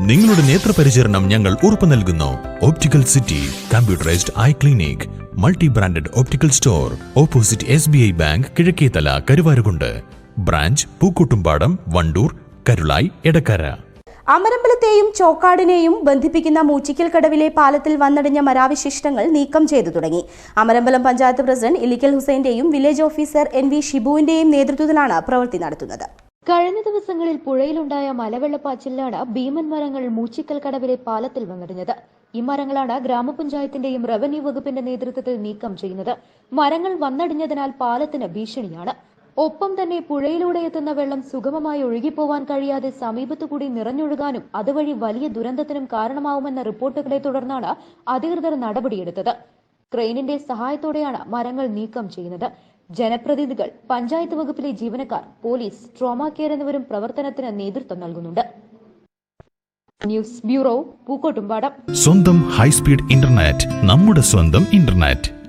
നിങ്ങളുടെ നേത്രപരിചരണം ഞങ്ങൾ ഉറപ്പു നൽകുന്നു. Optical city computerised eye clinic multi branded optical store opposite S B I bank Kizhakkethala Karuvarakundu branch Pookkottumpadam Wandoor Karulai Edakkara അമരമ്പലത്തെയും ചോക്കാടിനെയും ബന്ധിപ്പിക്കുന്ന മൂച്ചിക്കൽ കടവിലെ പാലത്തിൽ വന്നടിഞ്ഞ മരാവിശിഷ്ടങ്ങൾ നീക്കം ചെയ്തു തുടങ്ങി. അമരമ്പലം പഞ്ചായത്ത് പ്രസിഡന്റ് ഇലിക്കൽ ഹുസൈന്റെയും വില്ലേജ് ഓഫീസർ എൻ വി ഷിബുവിന്റെയും നേതൃത്വത്തിലാണ് പ്രവൃത്തി നടത്തുന്നത്. കഴിഞ്ഞ ദിവസങ്ങളിൽ പുഴയിലുണ്ടായ മലവെള്ളപ്പാച്ചിലാണ് ഭീമൻ മരങ്ങൾ മൂച്ചിക്കൽ കടവിലെ പാലത്തിൽ വന്നടിഞ്ഞത് ഈ മരങ്ങളാണ് ഗ്രാമപഞ്ചായത്തിന്റെയും റവന്യൂ വകുപ്പിന്റെ നേതൃത്വത്തിൽ നീക്കം ചെയ്യുന്നത്. മരങ്ങൾ വന്നടിഞ്ഞതിനാൽ പാലത്തിന് ഭീഷണിയാണ്. ഒപ്പം തന്നെ പുഴയിലൂടെ എത്തുന്ന വെള്ളം സുഗമമായി ഒഴുകിപ്പോവാൻ കഴിയാതെ സമീപത്തുകൂടി നിറഞ്ഞൊഴുകാനും അതുവഴി വലിയ ദുരന്തത്തിനും കാരണമാവുമെന്ന റിപ്പോർട്ടുകളെ തുടർന്നാണ് അധികൃതർ നടപടിയെടുത്തത്. ക്രെയിനിന്റെ സഹായത്തോടെയാണ് മരങ്ങൾ നീക്കം ചെയ്യുന്നത്. ജനപ്രതിനിധികൾ പഞ്ചായത്ത് വകുപ്പിലെ ജീവനക്കാർ പോലീസ് ട്രോമാ കെയർ എന്നിവരും പ്രവർത്തനത്തിന് നേതൃത്വം നൽകുന്നുണ്ട്. News bureau Pookkottumpadam. സ്വന്തം ഹൈസ്പീഡ് ഇന്റർനെറ്റ് നമ്മുടെ സ്വന്തം ഇന്റർനെറ്റ്.